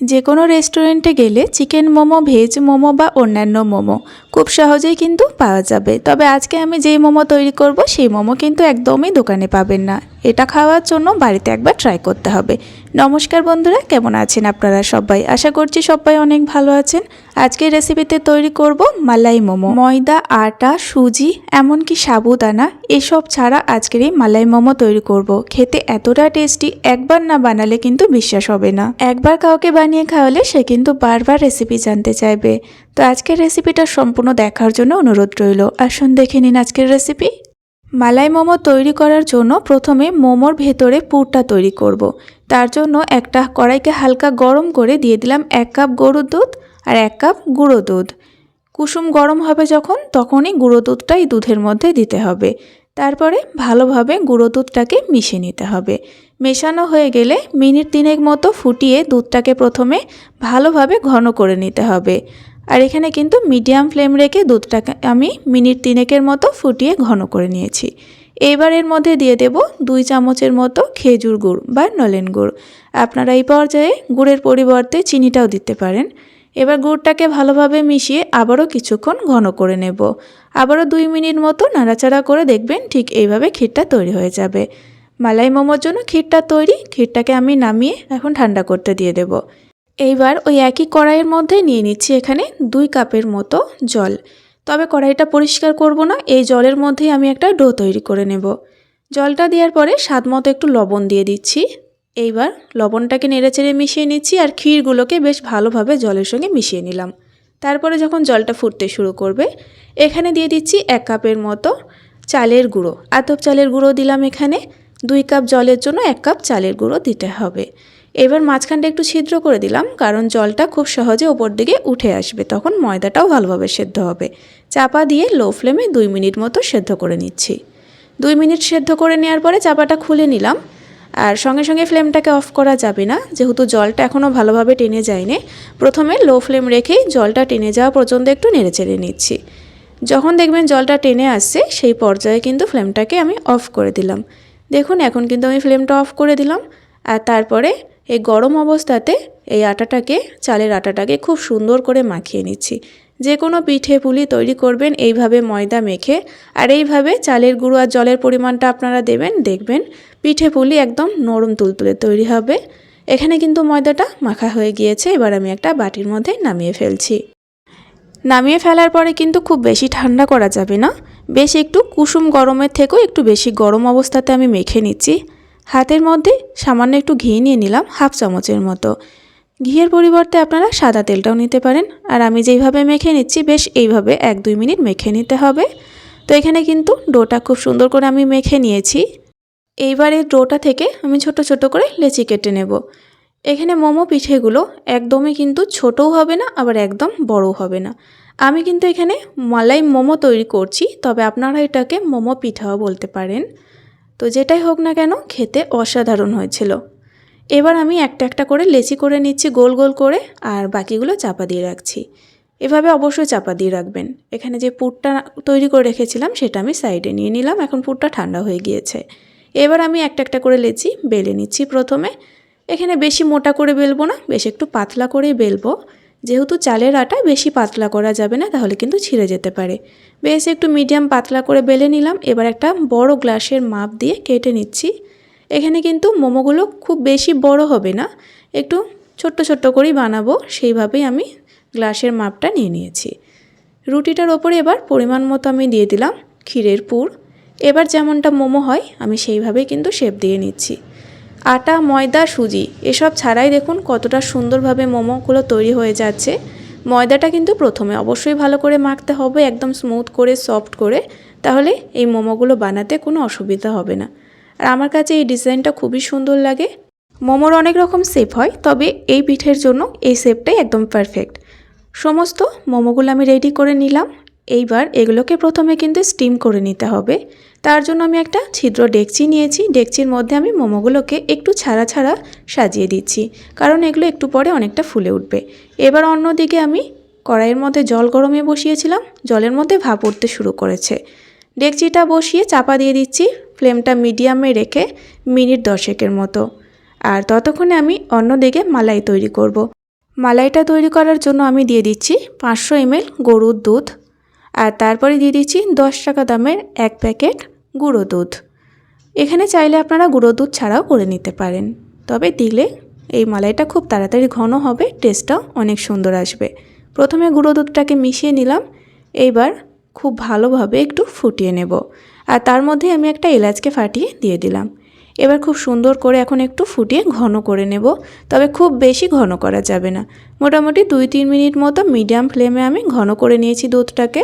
যে কোনো রেস্টুরেন্টে গেলে চিকেন মোমো, ভেজ মোমো বা অন্যান্য মোমো খুব সহজেই কিন্তু পাওয়া যাবে। তবে আজকে আমি যেই মোমো তৈরি করব, সেই মোমো কিন্তু একদমই দোকানে পাবেন না। এটা খাওয়ার জন্য বাড়িতে একবার ট্রাই করতে হবে। নমস্কার বন্ধুরা, কেমন আছেন আপনারা সবাই? আশা করছি সবাই অনেক ভালো আছেন। আজকের রেসিপিতে তৈরি করব মালাই মোমো। ময়দা, আটা, সুজি, এমনকি সাবুদানা, এসব ছাড়া আজকের এই মালাই মোমো তৈরি করব। খেতে এতটা টেস্টি একবার না বানালে কিন্তু বিশ্বাস হবে না। একবার কাউকে বানিয়ে খাওয়ালে সে কিন্তু বারবার রেসিপি জানতে চাইবে। তো আজকের রেসিপিটা সম্পূর্ণ দেখার জন্য অনুরোধ রইল। আসুন দেখে নিন আজকের রেসিপি মালাই মোমো তৈরি করার জন্য প্রথমে মোমোর ভেতরে পুরটা তৈরি করব। তার জন্য একটা কড়াইকে হালকা গরম করে দিয়ে দিলাম এক কাপ গরুর দুধ আর এক কাপ গুঁড়ো দুধ। কুসুম গরম হবে যখন, তখনই গুঁড়ো দুধটাই দুধের মধ্যে দিতে হবে। তারপরে ভালোভাবে গুঁড়ো দুধটাকে মিশিয়ে নিতে হবে। মেশানো হয়ে গেলে মিনিট তিনেক মতো ফুটিয়ে দুধটাকে প্রথমে ভালোভাবে ঘন করে নিতে হবে। আর এখানে কিন্তু মিডিয়াম ফ্লেম রেখে দুধটাকে আমি মিনিট তিনেকের মতো ফুটিয়ে ঘন করে নিয়েছি। এইবার এর মধ্যে দিয়ে দেব দুই চামচের মতো খেজুর গুড় বা নলেন গুড়। আপনারা এই পর্যায়ে গুড়ের পরিবর্তে চিনিটাও দিতে পারেন। এবার গুড়টাকে ভালোভাবে মিশিয়ে আবারও কিছুক্ষণ ঘন করে নেব। আবারও দুই মিনিট মতো নাড়াচাড়া করে দেখবেন ঠিক এইভাবে ক্ষীরটা তৈরি হয়ে যাবে। মালাই মোমোর জন্য ক্ষীরটা তৈরি, ক্ষীরটাকে আমি নামিয়ে এখন ঠান্ডা করতে দিয়ে দেব। এইবার ওই একই কড়াইয়ের মধ্যে নিয়ে নিচ্ছি এখানে দুই কাপের মতো জল। তবে কড়াইটা পরিষ্কার করব না, এই জলের মধ্যেই আমি একটা ডো তৈরি করে নেব। জলটা দেওয়ার পরে স্বাদ মতো একটু লবণ দিয়ে দিচ্ছি। এইবার লবণটাকে নেড়েচেড়ে মিশিয়ে নিচ্ছি আর ক্ষীরগুলোকে বেশ ভালোভাবে জলের সঙ্গে মিশিয়ে নিলাম। তারপরে যখন জলটা ফুটতে শুরু করবে, এখানে দিয়ে দিচ্ছি এক কাপের মতো চালের গুঁড়ো। আতপ চালের গুঁড়ো দিলাম এখানে। দুই কাপ জলের জন্য এক কাপ চালের গুঁড়ো দিতে হবে। এবার মাঝখানটা একটু ছিদ্র করে দিলাম, কারণ জলটা খুব সহজে ওপর দিকে উঠে আসবে, তখন ময়দাটাও ভালোভাবে সেদ্ধ হবে। চাপা দিয়ে লো ফ্লেমে দুই মিনিট মতো সেদ্ধ করে নিচ্ছি। দুই মিনিট সেদ্ধ করে নেওয়ার পরে চাপাটা খুলে নিলাম, আর সঙ্গে সঙ্গে ফ্লেমটাকে অফ করা যাবে না, যেহেতু জলটা এখনও ভালোভাবে টেনে যায়নি। প্রথমে লো ফ্লেম রেখেই জলটা টেনে যাওয়া পর্যন্ত একটু নেড়ে চেড়ে নিচ্ছি। যখন দেখবেন জলটা টেনে আসছে, সেই পর্যায়ে কিন্তু ফ্লেমটাকে আমি অফ করে দিলাম। দেখুন, এখন কিন্তু আমি ফ্লেমটা অফ করে দিলাম, আর তারপরে এই গরম অবস্থাতে এই আটাটাকে, চালের আটাটাকে খুব সুন্দর করে মাখিয়ে নিচ্ছি। যে কোনো পিঠে পুলি তৈরি করবেন, এইভাবে ময়দা মেখে, আর এইভাবে চালের গুঁড়ো আর জলের পরিমাণটা আপনারা দেবেন, দেখবেন পিঠে পুলি একদম নরম তুলতুলে তৈরি হবে। এখানে কিন্তু ময়দাটা মাখা হয়ে গিয়েছে, এবার আমি একটা বাটির মধ্যে নামিয়ে ফেলছি। নামিয়ে ফেলার পরে কিন্তু খুব বেশি ঠান্ডা করা যাবে না। বেশ একটু কুসুম গরমের থেকেও একটু বেশি গরম অবস্থাতে আমি মেখে নিচ্ছি। হাতের মধ্যে সামান্য একটু ঘি নিয়ে নিলাম হাফ চামচের মতো। ঘিয়ের পরিবর্তে আপনারা সাদা তেলটাও নিতে পারেন। আর আমি যেইভাবে মেখে নিচ্ছি, বেশ এইভাবে এক দুই মিনিট মেখে নিতে হবে। তো এখানে কিন্তু ডোটা খুব সুন্দর করে আমি মেখে নিয়েছি। এইবার এই ডোটা থেকে আমি ছোট ছোট করে লেচি কেটে নেব। এখানে মোমো পিঠেগুলো একদমই কিন্তু ছোটও হবে না, আবার একদম বড়ও হবে না। আমি কিন্তু এখানে মালাই মোমো তৈরি করছি, তবে আপনারা এটাকে মোমো পিঠাও বলতে পারেন। তো যেটাই হোক না কেন খেতে অসাধারণ হয়েছিল। এবার আমি একটা একটা করে লেচি করে নিচ্ছি গোল গোল করে আর বাকিগুলো চাপা দিয়ে রাখছি। এভাবে অবশ্যই চাপা দিয়ে রাখবেন। এখানে যে পুরটা তৈরি করে রেখেছিলাম সেটা আমি সাইডে নিয়ে নিলাম, এখন পুরটা ঠান্ডা হয়ে গিয়েছে। এবার আমি একটা একটা করে লেচি বেলে নিচ্ছি প্রথমে। এখানে বেশি মোটা করে বেলবো না, বেশ একটু পাতলা করেই বেলবো। যেহেতু চালের আটা বেশি পাতলা করা যাবে না, তাহলে কিন্তু ছিঁড়ে যেতে পারে। বেশ, একটু মিডিয়াম পাতলা করে বেলে নিলাম। এবার একটা বড় গ্লাসের মাপ দিয়ে কেটে নিচ্ছি। এখানে কিন্তু মোমোগুলো খুব বেশি বড় হবে না, একটু ছোট্ট ছোট্ট করেই বানাবো, সেইভাবেই আমি গ্লাসের মাপটা নিয়ে নিয়েছি। রুটিটার ওপরে এবার পরিমাণ মতো আমি দিয়ে দিলাম ক্ষীরের পুর। এবার যেমনটা মোমো হয়, আমি সেইভাবেই কিন্তু শেপ দিয়ে নিচ্ছি। আটা, ময়দা, সুজি, এসব ছাড়াই দেখুন কতটা সুন্দরভাবে মোমোগুলো তৈরি হয়ে যাচ্ছে। ময়দাটা কিন্তু প্রথমে অবশ্যই ভালো করে মাখতে হবে, একদম স্মুথ করে সফট করে, তাহলে এই মোমোগুলো বানাতে কোনো অসুবিধা হবে না। আর আমার কাছে এই ডিজাইনটা খুবই সুন্দর লাগে। মোমোর অনেক রকম শেপ হয়, তবে এই পিঠের জন্য এই শেপটাই একদম পারফেক্ট সমস্ত মোমোগুলো আমি রেডি করে নিলাম। এইবার এগুলোকে প্রথমে কিন্তু স্টিম করে নিতে হবে। তার জন্য আমি একটা ছিদ্র ডেকচি নিয়েছি। ডেকচির মধ্যে আমি মোমোগুলোকে একটু ছাড়া ছাড়া সাজিয়ে দিচ্ছি, কারণ এগুলো একটু পরে অনেকটা ফুলে উঠবে। এবার অন্যদিকে আমি কড়াইয়ের মধ্যে জল গরমে বসিয়েছিলাম। জলের মধ্যে ভাপ উঠতে শুরু করেছে। ডেকচিটা বসিয়ে চাপা দিয়ে দিচ্ছি। ফ্লেমটা মিডিয়ামে রেখে মিনিট দশেকের মতো। আর ততক্ষণে আমি অন্যদিকে মালাই তৈরি করব। মালাইটা তৈরি করার জন্য আমি দিয়ে দিচ্ছি পাঁচশো এমএল গরুর দুধ। আর তারপরে দিয়ে দিচ্ছি দশ টাকা দামের এক প্যাকেট গুঁড়ো দুধ। এখানে চাইলে আপনারা গুঁড়ো দুধ ছাড়াও করে নিতে পারেন। তবে দিলে এই মালাইটা খুব তাড়াতাড়ি ঘন হবে, টেস্টটাও অনেক সুন্দর আসবে। প্রথমে গুঁড়ো দুধটাকে মিশিয়ে নিলাম, এইবার খুব ভালোভাবে একটু ফুটিয়ে নেব। আর তার মধ্যে আমি একটা এলাচকে ফাটিয়ে দিয়ে দিলাম। এবার খুব সুন্দর করে এখন একটু ফুটিয়ে ঘন করে নেব, তবে খুব বেশি ঘন করা যাবে না। মোটামুটি দুই তিন মিনিট মতো মিডিয়াম ফ্লেমে আমি ঘন করে নিয়েছি দুধটাকে।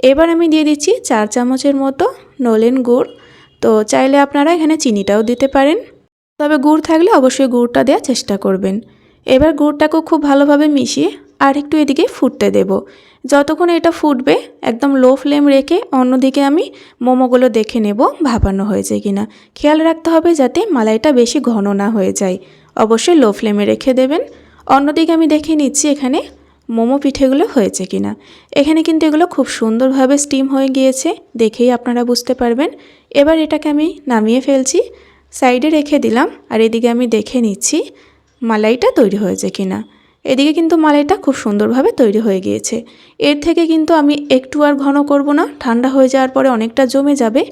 এবার আমি দিয়ে দিচ্ছি চার চামচের মতো নলেন গুড়। তো চাইলে আপনারা এখানে চিনিটাও দিতে পারেন। তবে গুড় থাকলে অবশ্যই গুড়টা দেওয়ার চেষ্টা করবেন। এবার গুড়টাকেও খুব ভালোভাবে মিশিয়ে আর একটু এদিকে ফুটতে দেব। যতক্ষণ এটা ফুটবে, একদম লো ফ্লেম রেখে অন্যদিকে আমি মোমোগুলো দেখে নেব ভাপানো হয়েছে কিনা। খেয়াল রাখতে হবে যাতে মালাইটা বেশি ঘন না হয়ে যায়। অবশ্যই লো ফ্লেমে রেখে দেবেন। অন্যদিকে আমি দেখে নিচ্ছি এখানে মোমো পিঠেগুলো হয়েছে কিনা। এখানে কিন্তু এগুলো খুব সুন্দরভাবে স্টিম হয়ে গিয়েছে, দেখেই আপনারা বুঝতে পারবেন। এবার এটাকে আমি নামিয়ে ফেলছি, সাইডে রেখে দিলাম, আর এদিকে আমি দেখে নিচ্ছি মালাইটা তৈরি হয়েছে কিনা। এদিকে কিন্তু মালাইটা খুব সুন্দরভাবে তৈরি হয়ে গিয়েছে। এর থেকে কিন্তু আমি একটু আর ঘন করব না, ঠান্ডা হয়ে যাওয়ার পরে অনেকটা জমে যাবে।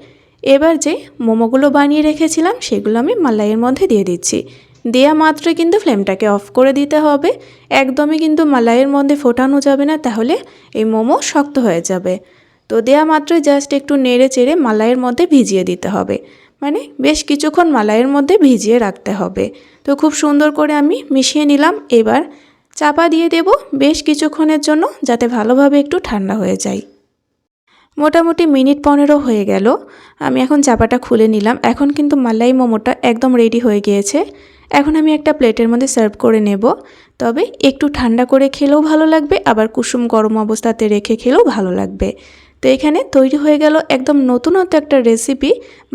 এবার যে মোমোগুলো বানিয়ে রেখেছিলাম, সেগুলো আমি মালাইয়ের মধ্যে দিয়ে দিচ্ছি। দেয়া মাত্রই কিন্তু ফ্লেমটাকে অফ করে দিতে হবে। একদমই কিন্তু মালাইয়ের মধ্যে ফোটানো যাবে না, তাহলে এই মোমো শক্ত হয়ে যাবে। তো দেয়া মাত্রই জাস্ট একটু নেড়ে চেড়ে মালাইয়ের মধ্যে ভিজিয়ে দিতে হবে। মানে বেশ কিছুক্ষণ মালাইয়ের মধ্যে ভিজিয়ে রাখতে হবে। তো খুব সুন্দর করে আমি মিশিয়ে নিলাম। এবার চাপা দিয়ে দেব বেশ কিছুক্ষণের জন্য যাতে ভালোভাবে একটু ঠান্ডা হয়ে যায়। মোটামুটি মিনিট পনেরো হয়ে গেল। আমি এখন চাপাটা খুলে নিলাম। এখন কিন্তু মালাই মোমোটা একদম রেডি হয়ে গিয়েছে। এখন আমি একটা প্লেটের মধ্যে সার্ভ করে নেব। তবে একটু ঠান্ডা করে খেলেও ভালো লাগবে, আবার কুসুম গরম অবস্থাতে রেখে খেলেও ভালো লাগবে। তো এখানে তৈরি হয়ে গেল একদম নতুনত্ব একটা রেসিপি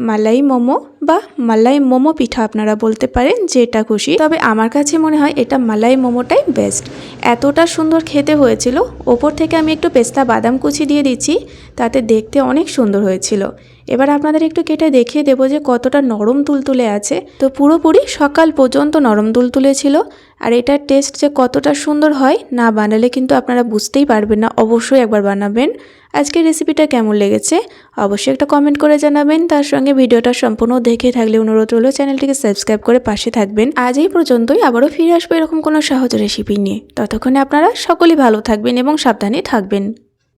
মালাই মোমো বা মালাই মোমো পিঠা আপনারা বলতে পারেন যেটা খুশি। তবে আমার কাছে মনে হয় এটা মালাই মোমোটাই বেস্ট এতটা সুন্দর খেতে হয়েছিল। ওপর থেকে আমি একটু পেস্তা বাদাম কুচি দিয়ে দিচ্ছি, তাতে দেখতে অনেক সুন্দর হয়েছিল। এবার আপনাদের একটু কেটে দেখিয়ে দেবো যে কতটা নরম তুলতুলে আছে। তো পুরোপুরি সকাল পর্যন্ত নরম তুলতুলে ছিল। আর এটার টেস্ট যে কতটা সুন্দর হয় না বানালে কিন্তু আপনারা বুঝতেই পারবেন না, অবশ্যই একবার বানাবেন। আজকের রেসিপিটা কেমন লেগেছে? অবশ্যই একটা কমেন্ট করে জানাবেন। তার সঙ্গে ভিডিওটা সম্পূর্ণ দেখে থাকলে অনুরোধ হলো চ্যানেলটিকে সাবস্ক্রাইব করে পাশে থাকবেন। আজ এই পর্যন্তই। আবারও ফিরে আসব এরকম কোনো সহজ রেসিপি নিয়ে। ততক্ষণে আপনারা সকলেই ভালো থাকবেন এবং সাবধানে থাকবেন।